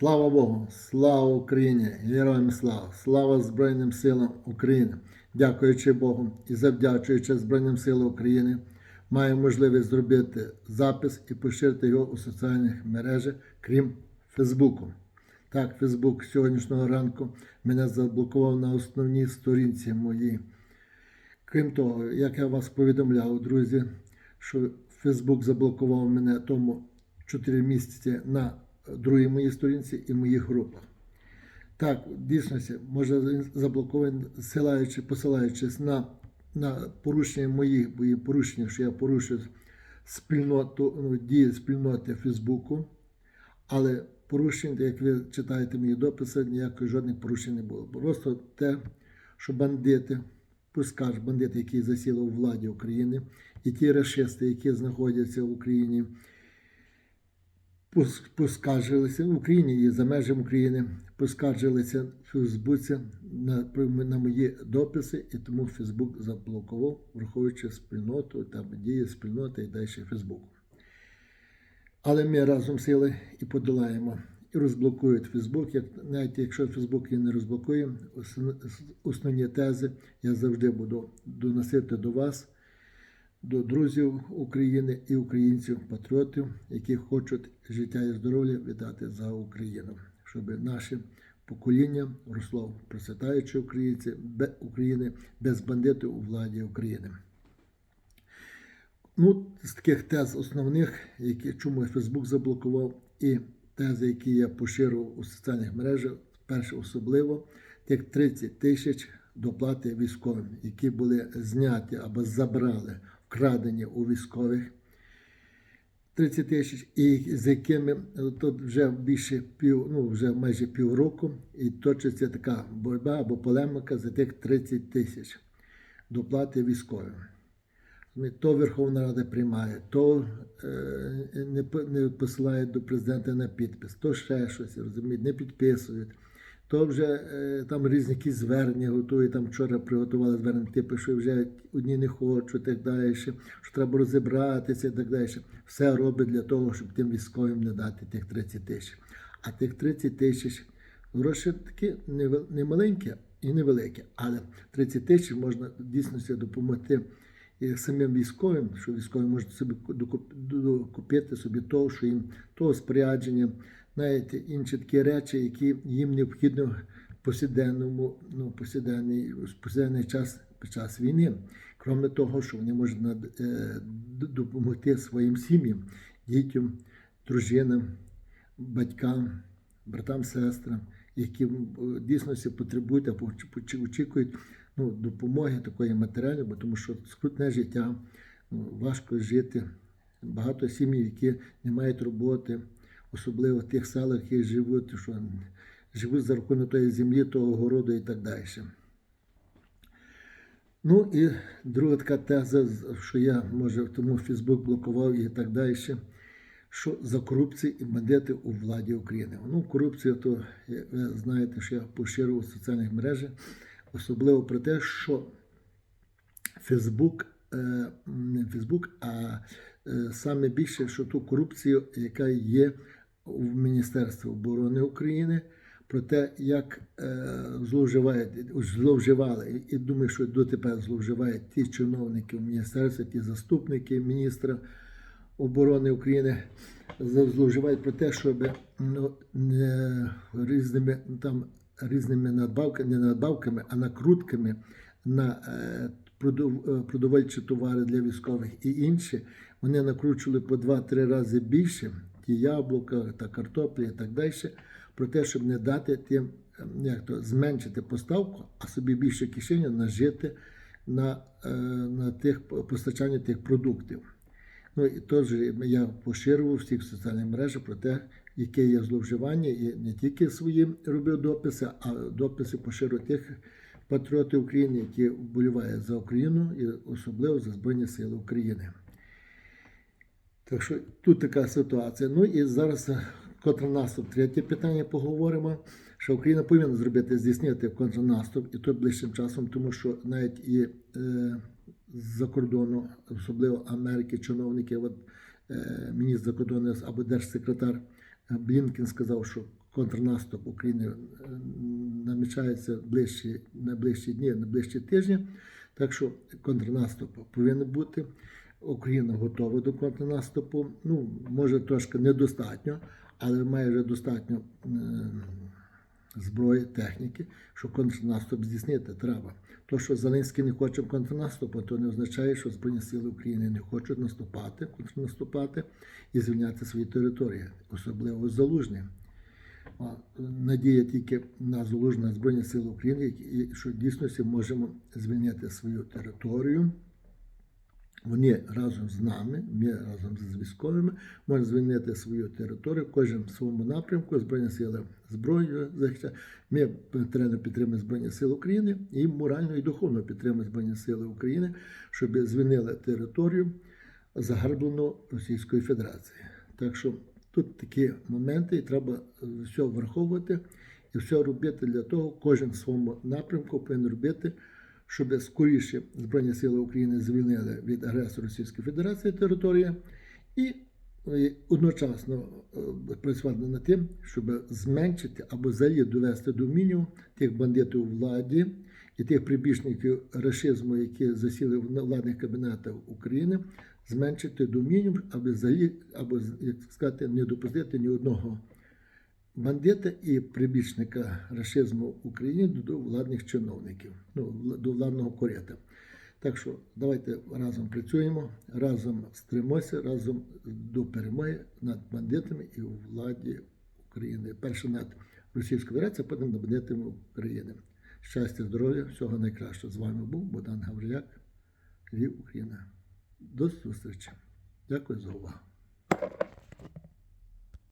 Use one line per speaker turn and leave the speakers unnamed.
Слава Богу, слава Україні, героям слава, слава Збройним силам України. Дякуючи Богу і завдячуючи Збройним силам України, маю можливість зробити запис і поширити його у соціальних мережах, крім Фейсбуку. Так, Фейсбук сьогоднішнього ранку мене заблокував на основній сторінці моїй. Крім того, як я вас повідомляв, друзі, що Фейсбук заблокував мене тому 4 місяці на другій моїй сторінці і в моїх групах. Так, в дійсності, може заблокований, посилаючи, посилаючись на, на порушення моїх, є порушення, що я порушую спільноту, ну, дії спільноти Фейсбуку, але порушень, як ви читаєте мої дописи, ніякої жодних порушень не було. Просто те, що бандити, пускаж, бандити, які засіли у владі України, і ті расисти, які знаходяться в Україні, поскаржилися в Україні і за межами України, поскаржилися в Фейсбуці на, на мої дописи, і тому Фейсбук заблокував, враховуючи спільноту, там дії спільноти і далі Фейсбуку. Але ми разом сили і подолаємо. І розблокують Фейсбук. Як, навіть якщо Фейсбук і не розблокує, основні тези я завжди буду доносити до вас, до друзів України і українців, патріотів, які хочуть життя і здоров'я віддати за Україну, щоб наше покоління росло процвітаючи українці, України без бандитів у владі України. Ну, з таких тез основних, які, чому Фейсбук заблокував, і тези, які я поширив у соціальних мережах, перше особливо, тих 30 тисяч доплати військовим, які були зняті або забрали, вкрадені у військових. 30 тисяч, і з якими е, тут вже більше пів, ну вже майже півроку, і точиться така боротьба або полемика за тих 30 тисяч доплати військовим. То Верховна Рада приймає, то е, не, посилає до президента на підпис, то ще щось, розумієте, не підписують. То вже е, там різні звернення готують, там вчора приготували звернення, типу, що вже одні не хочуть, так далі, що треба розібратися і так далі. Все робить для того, щоб тим військовим не дати тих 30 тисяч. А тих 30 тисяч гроші такі не маленькі і невеликі, але 30 тисяч можна в дійсності допомогти і самим військовим, що військові можуть собі докупити собі того, що їм того спорядження, навіть інші такі речі, які їм необхідно повсякденному, ну, повсякденний, повсякденний час під час війни. Крім того, що вони можуть е, допомогти своїм сім'ям, дітям, дружинам, батькам, братам, сестрам, які в дійсності потребують або очікують ну, допомоги такої матеріальної, бо тому що скрутне життя, ну, важко жити. Багато сім'ї, які не мають роботи, особливо в тих селах, які живуть, що живуть за рахунок тої землі, того городу і так далі. Ну і друга така теза, що я, може, тому Фейсбук блокував і так далі, що за корупцію і бандити у владі України. Ну, корупція, то ви знаєте, що я поширив у соціальних мережах, особливо про те, що Фейсбук, е, не Фейсбук, а е, саме більше, що ту корупцію, яка є в Міністерстві оборони України, про те, як е, зловживали, і думаю, що дотепер зловживають ті чиновники в міністерстві, ті заступники міністра оборони України, зловживають про те, щоб ну, різними там різними надбавками, не надбавками, а накрутками на е, е, продовольчі товари для військових і інші, вони накручували по 2-3 рази більше ті яблука та картоплі і так далі, про те, щоб не дати тим, е, як то, зменшити поставку, а собі більше кишені нажити на, е, на тих постачання тих продуктів. Ну і теж я поширював в всіх соціальних мережах про те, яке є зловживання, і не тільки свої робив дописи, а дописи поширював тих патріотів України, які вболівають за Україну і особливо за Збройні Сили України. Так що тут така ситуація. Ну і зараз е, контрнаступ. Третє питання поговоримо. Що Україна повинна зробити здійснити контрнаступ і то ближчим часом, тому що навіть і е, з-за кордону, особливо Америки, чиновники, от, е, міністр закордонних або держсекретар Блінкен сказав, що контрнаступ України е, намічається ближчі, на ближчі дні, на ближчі тижні. Так що контрнаступ повинен бути. Україна готова до контрнаступу. Ну, може, трошки недостатньо, але має вже достатньо е, зброї, техніки, що контрнаступ здійснити треба. То, що Зеленський не хоче контрнаступу, то не означає, що Збройні сили України не хочуть наступати, контрнаступати і звільняти свої території, особливо залужні. Надія тільки на залужне Збройні Сили України, що в дійсності можемо звільнити свою територію. Вони разом з нами, ми разом з військовими, можемо звільнити свою територію, кожен в своєму напрямку, Збройні сили зброєю захищає. Ми матеріально підтримуємо Збройні Сили України і морально і духовно підтримуємо Збройні Сили України, щоб звільнили територію загарблену Російської Федерації. Так що тут такі моменти, і треба все враховувати і все робити для того, кожен в своєму напрямку повинен робити щоб скоріше Збройні Сили України звільнили від агресора Російської Федерації території і е, одночасно е, працювати над тим, щоб зменшити або взагалі довести до мінімуму тих бандитів владі і тих прибічників рашизму, які засіли в владних кабінетах України, зменшити до мінімуму, аби взагалі, або як сказати, не допустити ні одного бандита і прибічника рашизму в Україні до владних чиновників, ну, до владного корета. Так що давайте разом працюємо, разом стримося, разом до перемоги над бандитами і у владі України. Перше над Російською Федерацією, потім над бандитами України. Щастя, здоров'я, всього найкращого. З вами був Богдан Гавриляк, Львів, Україна. До зустрічі. Дякую за увагу.